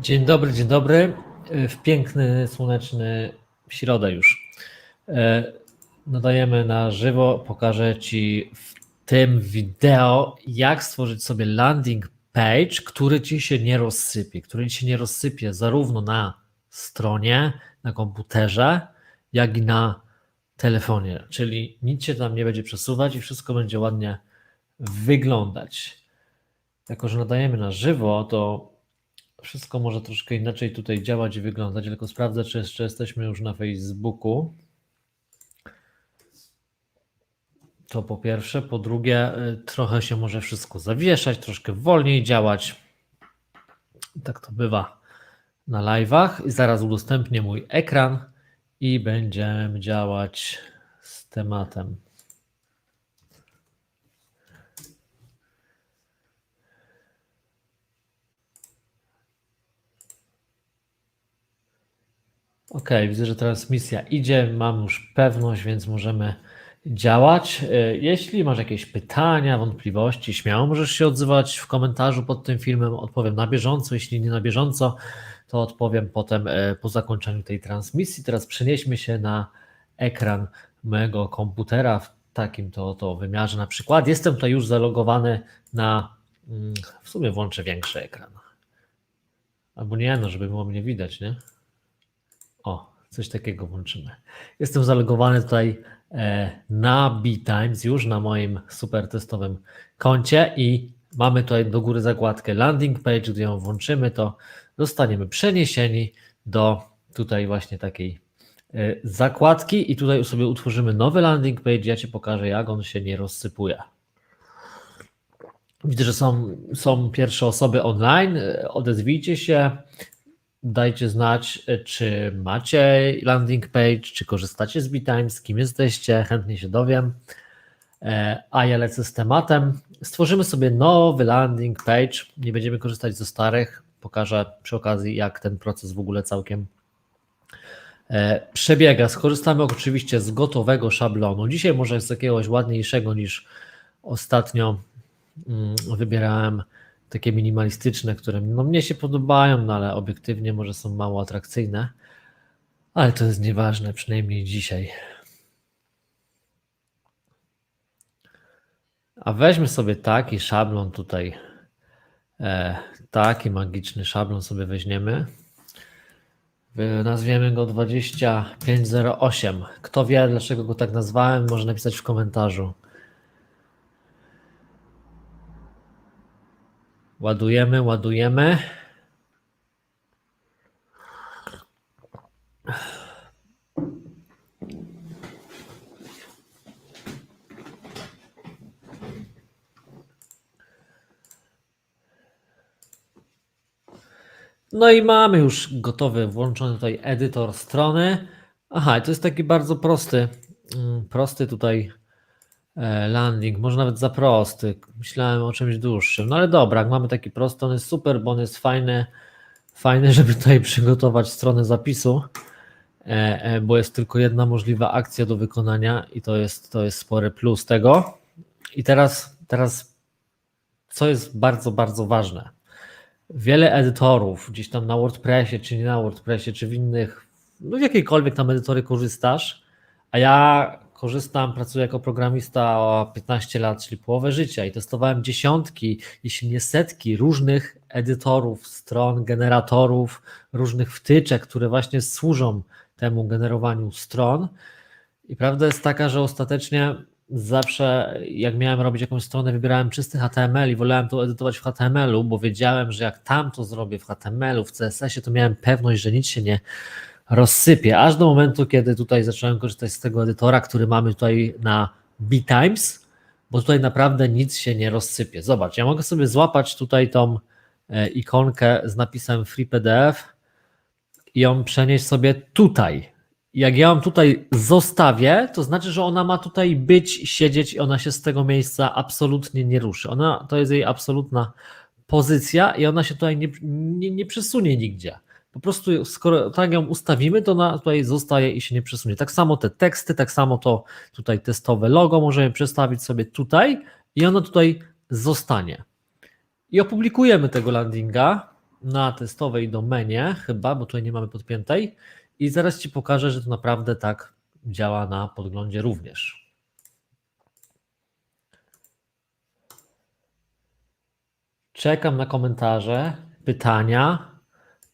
Dzień dobry, dzień dobry. W piękny, słoneczny środę już. E, Nadajemy na żywo. Pokażę Ci w tym wideo, jak stworzyć sobie landing page, który Ci się nie rozsypie, który Ci się nie rozsypie zarówno na stronie, na komputerze, jak i na telefonie. Czyli nic się tam nie będzie przesuwać i wszystko będzie ładnie wyglądać. Jako, że nadajemy na żywo, to wszystko może troszkę inaczej tutaj działać i wyglądać, tylko sprawdzę, czy jeszcze jesteśmy już na Facebooku. To po pierwsze. Po drugie, y, trochę się może wszystko zawieszać, troszkę wolniej działać. Tak to bywa na live'ach. I zaraz udostępnię mój ekran i będziemy działać z tematem. Ok, widzę, że transmisja idzie, mam już pewność, więc możemy działać. E, Jeśli masz jakieś pytania, wątpliwości, śmiało możesz się odzywać w komentarzu pod tym filmem. Odpowiem na bieżąco. Jeśli nie na bieżąco, to odpowiem potem e, po zakończeniu tej transmisji. Teraz przenieśmy się na ekran mojego komputera w takim to, to wymiarze na przykład. Jestem tutaj już zalogowany na, mm, w sumie włączę większy ekran. Albo nie, no żeby było mnie widać, nie? O, coś takiego włączymy. Jestem zalogowany tutaj e, na B-Times już na moim super testowym koncie i mamy tutaj do góry zakładkę landing page, gdy ją włączymy, to zostaniemy przeniesieni do tutaj właśnie takiej e, zakładki i tutaj sobie utworzymy nowy landing page. Ja Ci pokażę, jak on się nie rozsypuje. Widzę, że są, są pierwsze osoby online. E, Odezwijcie się, dajcie znać, e, czy macie landing page, czy korzystacie z BeTime, z kim jesteście, chętnie się dowiem. E, A ja lecę z tematem. Stworzymy sobie nowy landing page. Nie będziemy korzystać ze starych. Pokażę przy okazji, jak ten proces w ogóle całkiem e, przebiega. Skorzystamy oczywiście z gotowego szablonu. Dzisiaj może z jakiegoś ładniejszego niż ostatnio mm, wybierałem takie minimalistyczne, które no, mnie się podobają, no ale obiektywnie może są mało atrakcyjne. Ale to jest nieważne, przynajmniej dzisiaj. A weźmy sobie taki szablon tutaj. E, taki magiczny szablon sobie weźmiemy. Nazwiemy go 2508. Kto wie, dlaczego go tak nazwałem, może napisać w komentarzu. Ładujemy, ładujemy. No i mamy już gotowy, włączony tutaj edytor strony. Aha, to jest taki bardzo prosty, mm, prosty tutaj landing, może nawet za prosty. Myślałem o czymś dłuższym, no ale dobra, jak mamy taki prosty, on jest super, bo on jest fajny, fajny, żeby tutaj przygotować stronę zapisu, e, e, bo jest tylko jedna możliwa akcja do wykonania i to jest, to jest spory plus tego. I teraz, teraz co jest bardzo, bardzo ważne. Wiele edytorów gdzieś tam na WordPressie, czy nie na WordPressie, czy w innych, no w jakiejkolwiek tam edytory korzystasz, a ja korzystam, pracuję jako programista o 15 lat, czyli połowę życia i testowałem dziesiątki, jeśli nie setki różnych edytorów, stron, generatorów, różnych wtyczek, które właśnie służą temu generowaniu stron. I prawda jest taka, że ostatecznie zawsze jak miałem robić jakąś stronę, wybierałem czysty HTML i wolałem to edytować w HTML-u, bo wiedziałem, że jak tam to zrobię w HTML-u, w CSS-ie, to miałem pewność, że nic się nie rozsypie. Aż do momentu, kiedy tutaj zacząłem korzystać z tego edytora, który mamy tutaj na BeTimes, bo tutaj naprawdę nic się nie rozsypie. Zobacz, ja mogę sobie złapać tutaj tą e, ikonkę z napisem Free PDF i ją przenieść sobie tutaj. Jak ja ją tutaj zostawię, to znaczy, że ona ma tutaj być, siedzieć i ona się z tego miejsca absolutnie nie ruszy. Ona to jest jej absolutna pozycja i ona się tutaj nie, nie, nie przesunie nigdzie. Po prostu skoro tak ją ustawimy, to ona tutaj zostaje i się nie przesunie. Tak samo te teksty, tak samo to tutaj testowe logo możemy przestawić sobie tutaj i ono tutaj zostanie. I opublikujemy tego landinga. na testowej domenie, chyba, bo tutaj nie mamy podpiętej. I zaraz Ci pokażę, że to naprawdę tak działa na podglądzie również. Czekam na komentarze, pytania,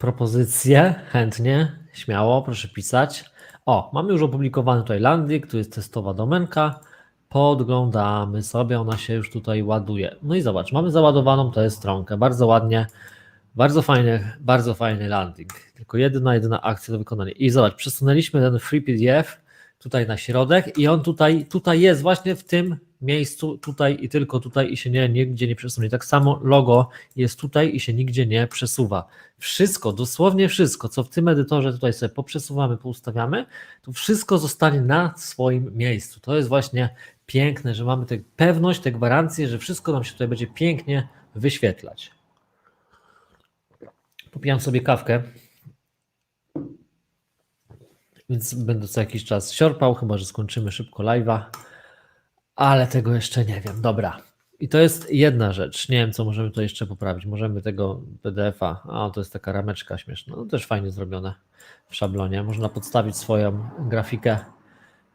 propozycje. Chętnie, śmiało, proszę pisać. O, mamy już opublikowany tutaj landing, tu jest testowa domenka. Podglądamy sobie, ona się już tutaj ładuje. No i zobacz, mamy załadowaną tę stronkę. Bardzo ładnie, bardzo fajny, bardzo fajny landing. Tylko jedyna, jedyna akcja do wykonania. I zobacz, przesunęliśmy ten free PDF tutaj na środek i on tutaj, tutaj jest właśnie w tym miejscu, tutaj i tylko tutaj i się nie, nigdzie nie przesunie. Tak samo logo jest tutaj i się nigdzie nie przesuwa. Wszystko, dosłownie wszystko, co w tym edytorze tutaj sobie poprzesuwamy, poustawiamy, to wszystko zostanie na swoim miejscu. To jest właśnie piękne, że mamy tę pewność, tę gwarancję, że wszystko nam się tutaj będzie pięknie wyświetlać. Popijam sobie kawkę, więc będę co jakiś czas siorpał, chyba że skończymy szybko live'a, ale tego jeszcze nie wiem. Dobra. I to jest jedna rzecz. Nie wiem, co możemy to jeszcze poprawić. Możemy tego PDF-a, a to jest taka rameczka śmieszna, no też fajnie zrobione w szablonie. Można podstawić swoją grafikę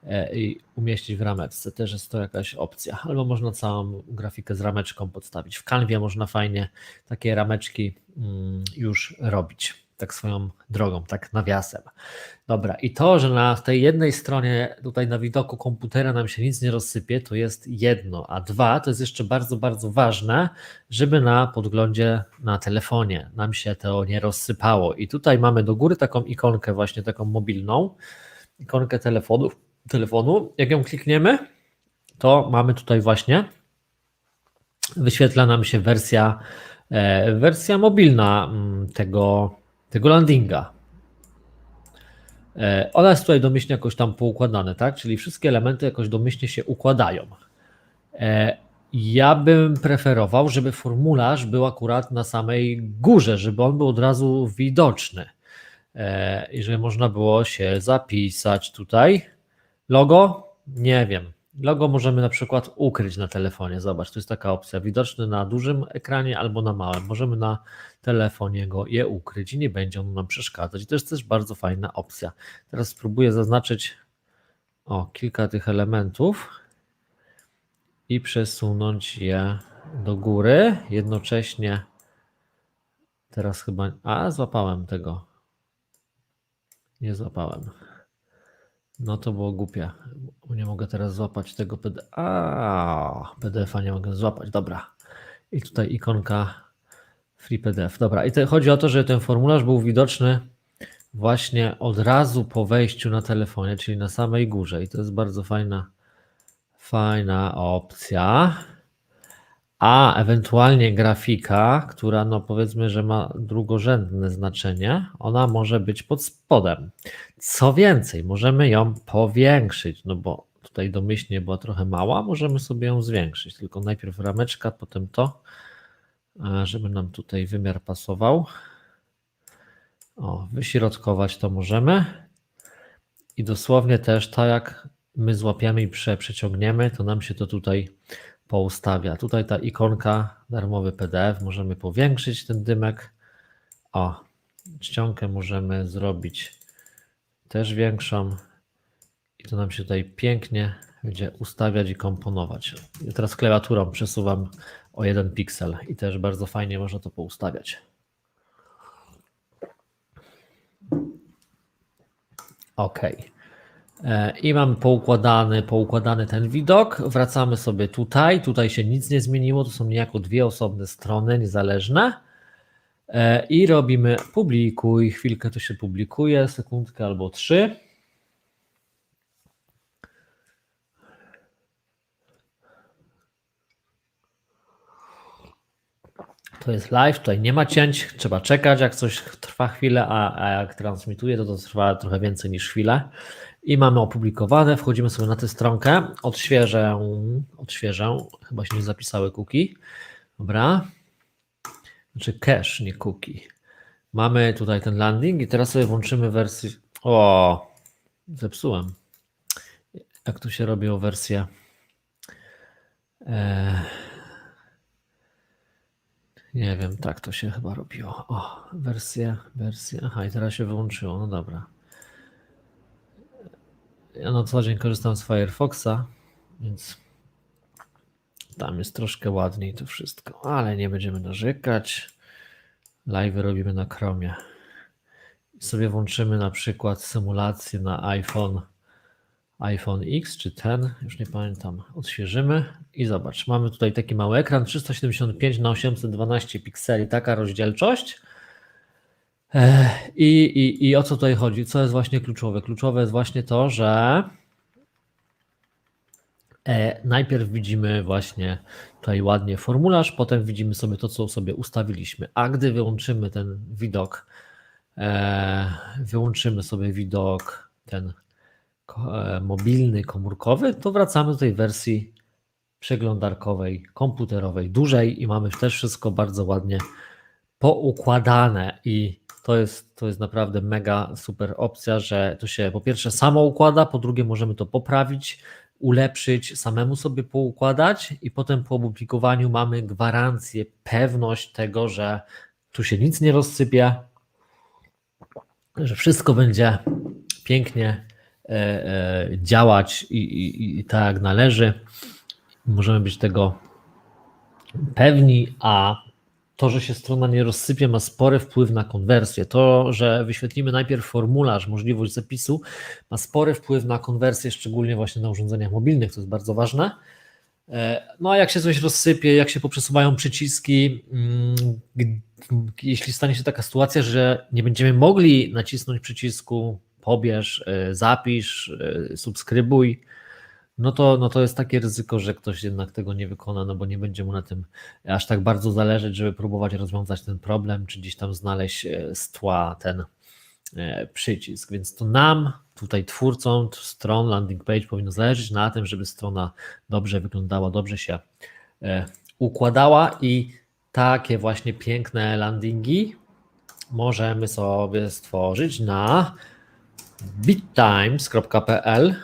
e, i umieścić w rameczce. Też jest to jakaś opcja. Albo można całą grafikę z rameczką podstawić. W Canwie można fajnie takie rameczki mm, już robić. Tak swoją drogą, tak nawiasem. Dobra, i to, że na tej jednej stronie, tutaj na widoku komputera nam się nic nie rozsypie, to jest jedno, a dwa, to jest jeszcze bardzo, bardzo ważne, żeby na podglądzie na telefonie nam się to nie rozsypało. I tutaj mamy do góry taką ikonkę, właśnie taką mobilną, ikonkę telefonu. telefonu. Jak ją klikniemy, to mamy tutaj właśnie, wyświetla nam się wersja, e, wersja mobilna mm, tego, tego landinga. E, Ona jest tutaj domyślnie jakoś tam poukładane, tak? Czyli wszystkie elementy jakoś domyślnie się układają. E, Ja bym preferował, żeby formularz był akurat na samej górze, żeby on był od razu widoczny E, i żeby można było się zapisać tutaj. Logo? Nie wiem. Logo możemy na przykład ukryć na telefonie. Zobacz, to jest taka opcja. Widoczny na dużym ekranie albo na małym. Możemy na telefonie go je ukryć i nie będzie on nam przeszkadzać. To jest też bardzo fajna opcja. Teraz spróbuję zaznaczyć o, kilka tych elementów i przesunąć je do góry. Jednocześnie teraz chyba. A, złapałem tego. Nie złapałem. No to było głupie. Nie mogę teraz złapać tego PDF. A, PDF-a nie mogę złapać. Dobra. I tutaj ikonka Free PDF. Dobra. I to chodzi o to, żeby ten formularz był widoczny właśnie od razu po wejściu na telefonie, czyli na samej górze. I to jest bardzo fajna, fajna opcja. A ewentualnie grafika, która no powiedzmy, że ma drugorzędne znaczenie, ona może być pod spodem. Co więcej, możemy ją powiększyć, no bo tutaj domyślnie była trochę mała, możemy sobie ją zwiększyć. Tylko najpierw rameczka, potem to, a żeby nam tutaj wymiar pasował. O, wyśrodkować to możemy. I dosłownie też tak jak my złapiemy i prze, przeciągniemy, to nam się to tutaj poustawia. Tutaj ta ikonka, darmowy PDF, możemy powiększyć ten dymek. O, czcionkę możemy zrobić też większą i to nam się tutaj pięknie będzie ustawiać i komponować. Teraz klawiaturą przesuwam o jeden piksel i też bardzo fajnie można to poustawiać. OK. E, I mamy poukładany, poukładany ten widok. Wracamy sobie tutaj. Tutaj się nic nie zmieniło. To są niejako dwie osobne strony, niezależne. E, I robimy publikuj. Chwilkę to się publikuje, sekundkę albo trzy. To jest live, tutaj nie ma cięć, trzeba czekać, jak coś trwa chwilę, a, a jak transmituje, to to trwa trochę więcej niż chwilę. I mamy opublikowane, wchodzimy sobie na tę stronkę, odświeżę, odświeżę, chyba się nie zapisały cookie, dobra, znaczy cache, nie cookie. Mamy tutaj ten landing i teraz sobie włączymy wersję, o, zepsułem, jak tu się robi o wersję, e... Nie wiem, tak to się chyba robiło. O, wersja, wersja. Aha, i teraz się wyłączyło. No dobra. Ja na co dzień korzystam z Firefoxa, więc tam jest troszkę ładniej to wszystko, ale nie będziemy narzekać. Live robimy na Chromie. I sobie włączymy na przykład symulację na iPhone iPhone X czy ten, już nie pamiętam, odświeżymy i zobacz, mamy tutaj taki mały ekran 375 na 812 pikseli, taka rozdzielczość. I, i, I o co tutaj chodzi? Co jest właśnie kluczowe? Kluczowe jest właśnie to, że e, najpierw widzimy właśnie tutaj ładnie formularz, potem widzimy sobie to, co sobie ustawiliśmy. A gdy wyłączymy ten widok, e, wyłączymy sobie widok ten e, mobilny, komórkowy, to wracamy do tej wersji przeglądarkowej, komputerowej, dużej i mamy też wszystko bardzo ładnie poukładane i to jest, to jest naprawdę mega super opcja, że to się po pierwsze samo układa, po drugie możemy to poprawić, ulepszyć, samemu sobie poukładać i potem po opublikowaniu mamy gwarancję, pewność tego, że tu się nic nie rozsypie, że wszystko będzie pięknie e, e, działać i, i, i tak jak należy. Możemy być tego pewni, a to, że się strona nie rozsypie, ma spory wpływ na konwersję. To, że wyświetlimy najpierw formularz, możliwość zapisu, ma spory wpływ na konwersję, szczególnie właśnie na urządzeniach mobilnych, to jest bardzo ważne. E, No a jak się coś rozsypie, jak się poprzesuwają przyciski, mm, jeśli stanie się taka sytuacja, że nie będziemy mogli nacisnąć przycisku pobierz, e, zapisz, e, subskrybuj, no to, no to jest takie ryzyko, że ktoś jednak tego nie wykona, no bo nie będzie mu na tym aż tak bardzo zależeć, żeby próbować rozwiązać ten problem, czy gdzieś tam znaleźć e, z tła ten e, przycisk. Więc to nam, tutaj twórcom stron, landing page powinno zależeć na tym, żeby strona dobrze wyglądała, dobrze się e, układała i takie właśnie piękne landingi możemy sobie stworzyć na bittimes.pl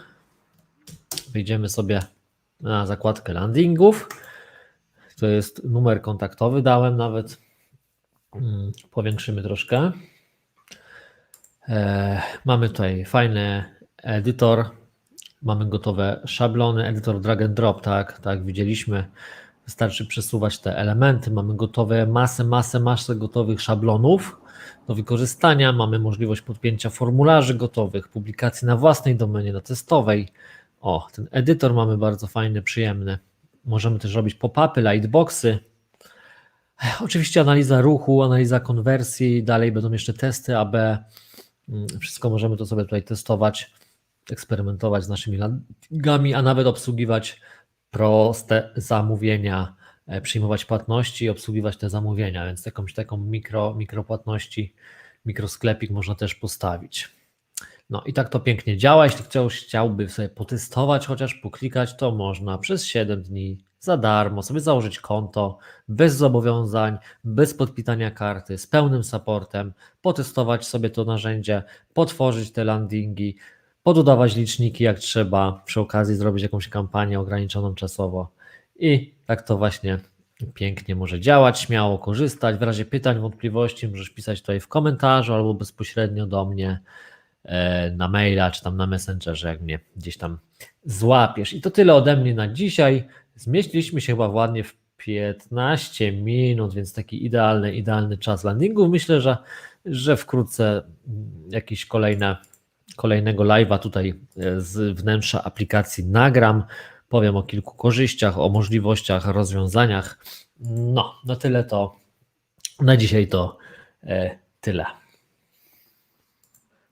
Wejdziemy sobie na zakładkę landingów. To jest numer kontaktowy, dałem nawet. Mm, Powiększymy troszkę. E, Mamy tutaj fajny edytor. Mamy gotowe szablony, edytor drag and drop, tak, tak widzieliśmy. Wystarczy przesuwać te elementy. Mamy gotowe masę, masę, masę gotowych szablonów do wykorzystania. Mamy możliwość podpięcia formularzy gotowych, publikacji na własnej domenie, na testowej. O, ten edytor mamy bardzo fajny, przyjemny. Możemy też robić pop-upy, lightboxy. Oczywiście analiza ruchu, analiza konwersji, dalej będą jeszcze testy AB. Mm, Wszystko możemy to sobie tutaj testować, eksperymentować z naszymi landingami, a nawet obsługiwać proste zamówienia, e, przyjmować płatności i obsługiwać te zamówienia, więc jakąś taką mikro, mikropłatności, mikrosklepik można też postawić. No i tak to pięknie działa. Jeśli ktoś chciałby sobie potestować, chociaż poklikać, to można przez 7 dni za darmo sobie założyć konto, bez zobowiązań, bez podpitania karty, z pełnym supportem, potestować sobie to narzędzie, potworzyć te landingi, pododawać liczniki jak trzeba, przy okazji zrobić jakąś kampanię ograniczoną czasowo i tak to właśnie pięknie może działać, śmiało korzystać. W razie pytań, wątpliwości możesz pisać tutaj w komentarzu albo bezpośrednio do mnie na maila czy tam na Messengerze, jak mnie gdzieś tam złapiesz. I to tyle ode mnie na dzisiaj. Zmieściliśmy się chyba ładnie w 15 minut, więc taki idealny, idealny czas landingu. Myślę, że, że wkrótce jakieś kolejne, kolejnego live'a tutaj e, z wnętrza aplikacji nagram. Powiem o kilku korzyściach, o możliwościach, rozwiązaniach. No, na tyle to. Na dzisiaj to e, tyle.